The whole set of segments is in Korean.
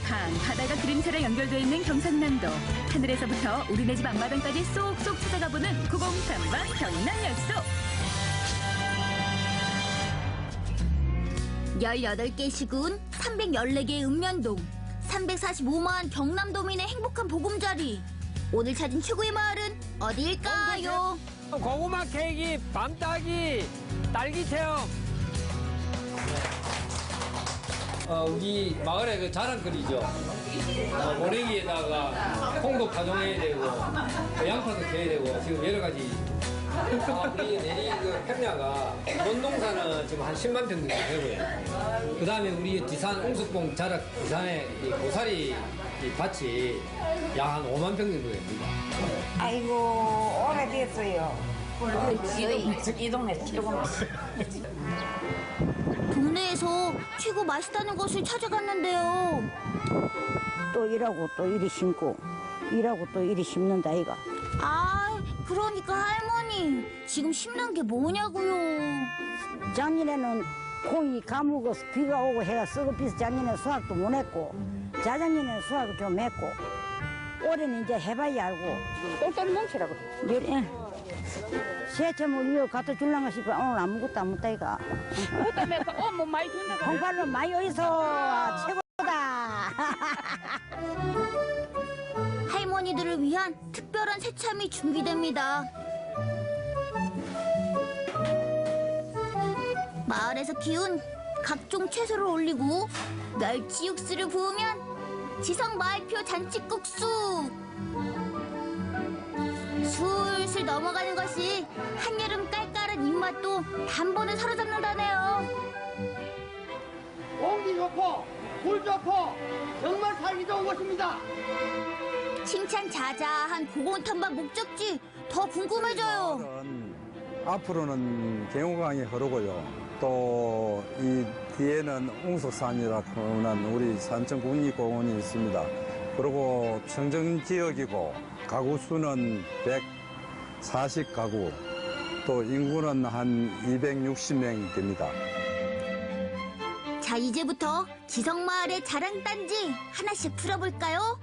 강, 바다가 그림처럼 연결되어 있는 경상남도. 하늘에서부터 우리네 집 앞마당까지 쏙쏙 찾아가보는 903번 경남역소. 18개 시군, 314개의 읍면동, 345만 경남도민의 행복한 보금자리. 오늘 찾은 최고의 마을은 어디일까요? 고구마 케이크, 밤 따기, 딸기 체험. 어, 우리 마을의 그 자랑거리죠. 어, 모래기에다가 콩도 가정해야 되고, 또 양파도 캐야 되고, 지금 여러 가지. 아, 우리 내리 그 평야가 논동산은 지금 한 10만 평 정도 되고요. 그 다음에 우리 지산 옹숙봉 자락 지산의 이 고사리 이 밭이 약 한 5만 평 정도 됩니다. 아이고 오래됐어요. 이, 이 동네 조금 동네에서 최고 맛있다는 것을 찾아갔는데요. 또 일하고 또 이리 심고 일하고 또 이리 심는다 이가 아, 그러니까 할머니, 지금 심는 게 뭐냐고요. 작년에는 콩이 가무고서 비가 오고 해가 썩어 비서 작년에 수확도 못 했고 자작년에는 수확을 좀 했고 올해는 이제 해봐야 알고 똘똘 뭉치라고. 예. 새참을 이거 갖다 줄랑가 싶어 오늘 아무것도 안 먹다 이가 그다음에 어뭐 많이 준다. 홍팔로 많이 어디서 최고다 할머니들을 위한 특별한 새참이 준비됩니다. 마을에서 키운 각종 채소를 올리고 멸치 육수를 부으면 지성 마을표 잔치국수. 술술 넘어가는 것이 한여름 깔깔한 입맛도 단번에 사로잡는다네요. 공기 좋고 물 좋고 정말 살기 좋은 곳입니다. 칭찬 자자한 고공탐방 목적지 더 궁금해져요. 앞으로는 개호강이 흐르고요. 또 이 뒤에는 웅석산이라고 하는 우리 산청 국립공원이 있습니다. 그리고 청정 지역이고 가구 수는 140가구, 또 인구는 한 260명이 됩니다. 자, 이제부터 지성마을의 자랑단지 하나씩 풀어볼까요?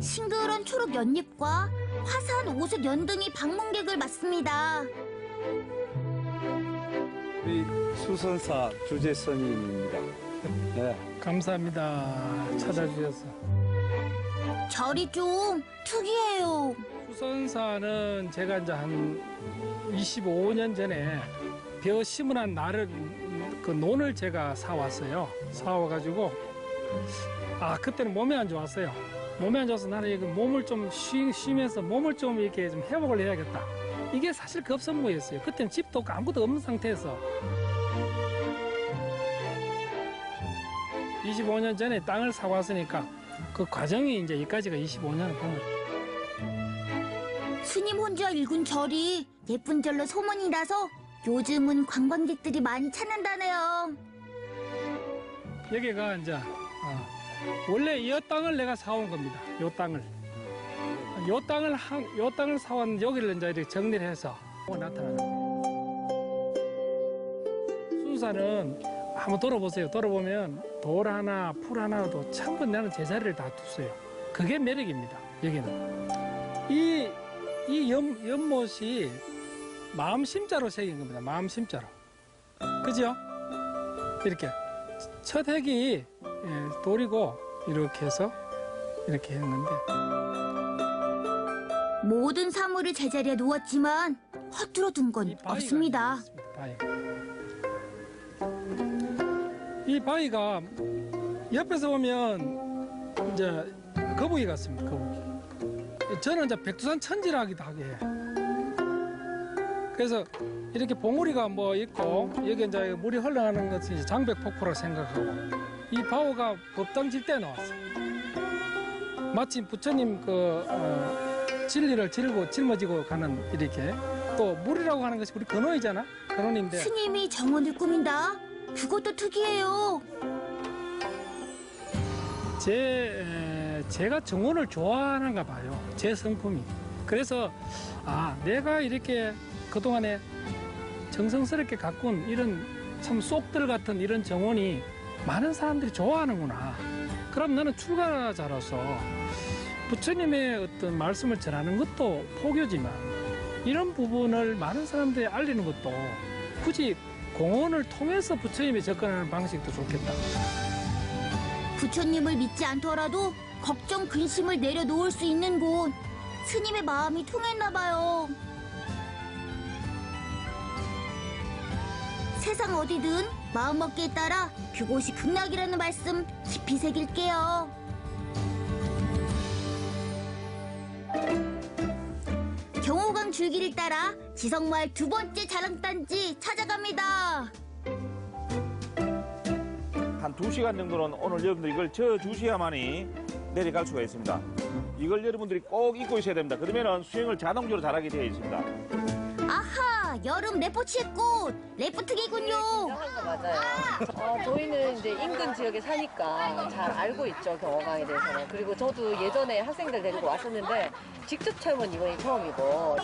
싱그런 초록 연잎과 화사한 오색 연등이 방문객을 맞습니다. 우리 수선사 주재선임입니다. 네. 감사합니다. 찾아주셔서. 절이 좀 특이해요. 수선사는 제가 이제 한 25년 전에 벼 심으란 날을 그 논을 제가 사왔어요. 사와가지고 아 그때는 몸이 안 좋았어요. 몸이 안 좋아서 나는 이거 몸을 좀 쉬, 쉬면서 몸을 좀 이렇게 좀 회복을 해야겠다. 이게 사실 급선무였어요. 그때는 집도 없고 아무것도 없는 상태에서 25년 전에 땅을 사왔으니까 그 과정이 이제 여기까지가 25년을 보면 스님 혼자 일군 절이 예쁜 절로 소문이 나서 요즘은 관광객들이 많이 찾는다네요. 여기가 이제 어, 원래 이 땅을 내가 사온 겁니다. 요 땅을 요 땅을 한, 요 땅을 사온 여기를 이제 이렇게 정리를 해서 나타나는 거예요. 순사는 한번 돌아보세요. 돌아보면 돌 하나, 풀 하나도 전부 나는 제자리를 다 뒀어요. 그게 매력입니다. 여기는 이, 이 연, 연못이 마음 심자로 새긴 겁니다. 마음 심자로. 그죠? 이렇게 첫 핵이 예, 돌이고 이렇게 해서 이렇게 했는데 모든 사물을 제자리에 놓았지만 허투루 둔건 없습니다. 이 바위가 옆에서 보면 이제 거북이 같습니다. 거북이. 저는 이제 백두산 천지라기도 하게 해요. 그래서 이렇게 봉우리가 뭐 있고 여기 이제 물이 흘러가는 것은 이제 장백폭포라 생각하고 이 바오가 법당 질때 나왔어요. 마침 부처님 그 어, 진리를 질고 짊어지고 가는 이렇게 또 물이라고 하는 것이 우리 근원이잖아. 근원인데 스님이 정원을 꾸민다? 그것도 특이해요. 제 에, 제가 정원을 좋아하는가 봐요. 제 성품이. 그래서 아 내가 이렇게 그동안에 정성스럽게 가꾼 이런 참 쏙들 같은 이런 정원이 많은 사람들이 좋아하는구나. 그럼 나는 출가자로서 부처님의 어떤 말씀을 전하는 것도 포교지만 이런 부분을 많은 사람들이 알리는 것도 굳이 공원을 통해서 부처님에 접근하는 방식도 좋겠다. 부처님을 믿지 않더라도 걱정 근심을 내려놓을 수 있는 곳. 스님의 마음이 통했나 봐요. 세상 어디든 마음먹기에 따라 그곳이 극락이라는 말씀 깊이 새길게요. 줄기를 따라 지성마을 두 번째 자랑단지 찾아갑니다. 한 두시간 정도는 오늘 여러분들 이걸 저 주셔야만이 내려갈 수가 있습니다. 이걸 여러분들이 꼭 입고 있어야 됩니다. 그러면 수영을 자동적으로 잘하게 되어 있습니다. 여름 레포츠의 꽃, 레프트기군요. 한거 맞아요. 어, 저희는 이제 인근 지역에 사니까 잘 알고 있죠 경호강에 대해서는. 그리고 저도 예전에 학생들 데리고 왔었는데 직접 체험은 이번이 처음이고.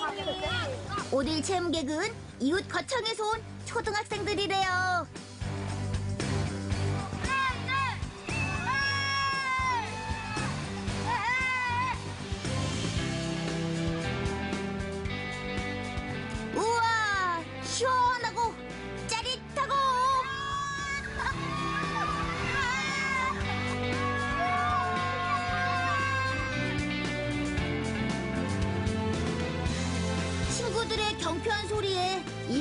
오늘 체험 객은 이웃 거청에서 온 초등학생들이래요.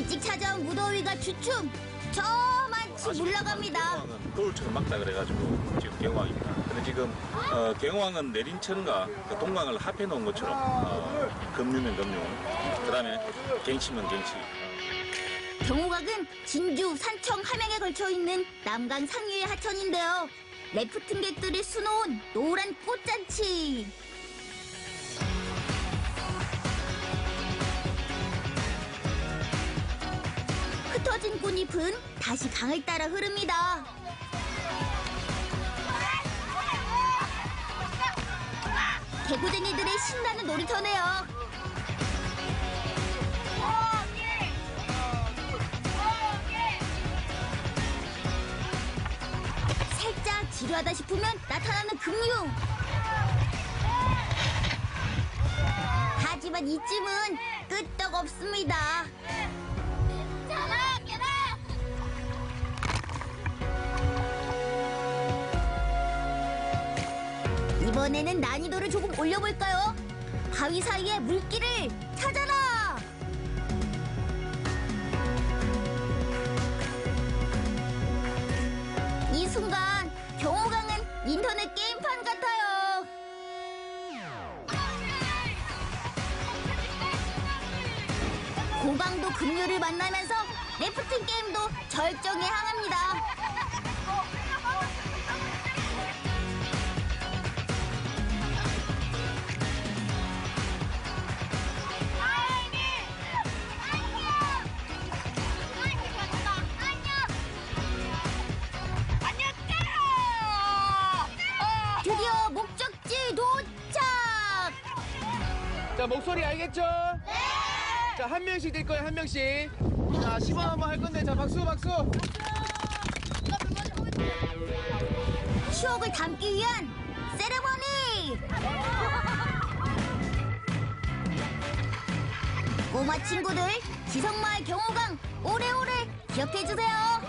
일찍 찾아온 무더위가 주춤 저 많이 물러갑니다. 겨울처럼 막다 그래가지고 지금 경황입니다. 근데 지금 어, 경황은 내린 천과 그 동강을 합해 놓은 것처럼 어, 금류면 금류, 그다음에 갱치면 갱치. 경호각은 진주, 산청, 함양에 걸쳐 있는 남강 상류의 하천인데요. 래프팅객들이 수놓은 노란 꽃잔치. 꽃잎은 다시 강을 따라 흐릅니다. 개구쟁이들의 신나는 놀이터네요. 살짝 지루하다 싶으면 나타나는 금융. 하지만 이쯤은 끄떡 없습니다. 이번에는 난이도를 조금 올려볼까요? 바위 사이에 물길을 찾아라! 이 순간 경호강은 인터넷 게임판 같아요. 고강도 급류를 만나면서 래프팅 게임도 절정에 향합니다. 목소리 알겠죠? 네! 자 한 명씩 될 거예요 한 명씩 자 시범 한번 할 건데 자 박수 박수 추억을 담기 위한 세레머니! 꼬마 친구들, 지성마을 경호강 오래오래 기억해주세요.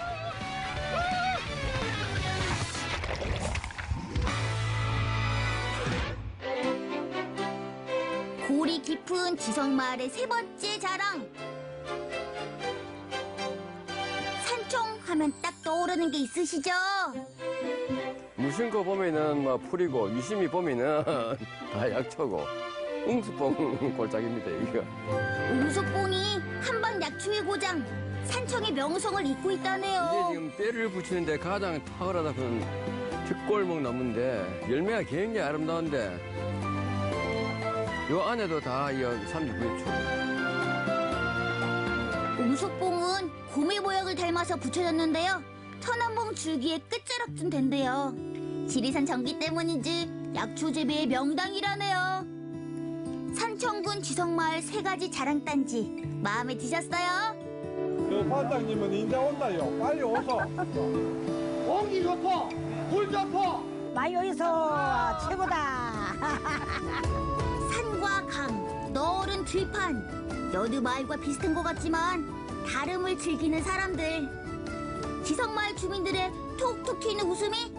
골이 깊은 지성마을의 세 번째 자랑. 산청 하면 딱 떠오르는 게 있으시죠? 무심코 보면은 뭐 풀이고 유심히 보면은 다 약초고 웅수뽕 골짜기입니다 이거. 웅소뽕이 한방 약초의 고장 산청의 명성을 잇고 이게 있다네요. 지금 때를 붙이는데 가장 탁월하다 그런 특골목 나무인데 열매가 굉장히 아름다운데 요 안에도 다 이 39초. 웅소뽕은 곰의 모양을 닮아서 붙여졌는데요. 천안봉 줄기의 끝자락쯤 된대요. 지리산 전기 때문인지 약초 재배의 명당이라네요. 산청군 지성마을 세 가지 자랑단지 마음에 드셨어요? 그 반장님은 인자 온다요. 빨리 오소. 공기 좋고 물 좋고 많이 어디서 최고다. 산과 강, 너른 들판, 여느 마을과 비슷한 것 같지만 다름을 즐기는 사람들. 지성마을 주민들의 톡톡 튀는 웃음이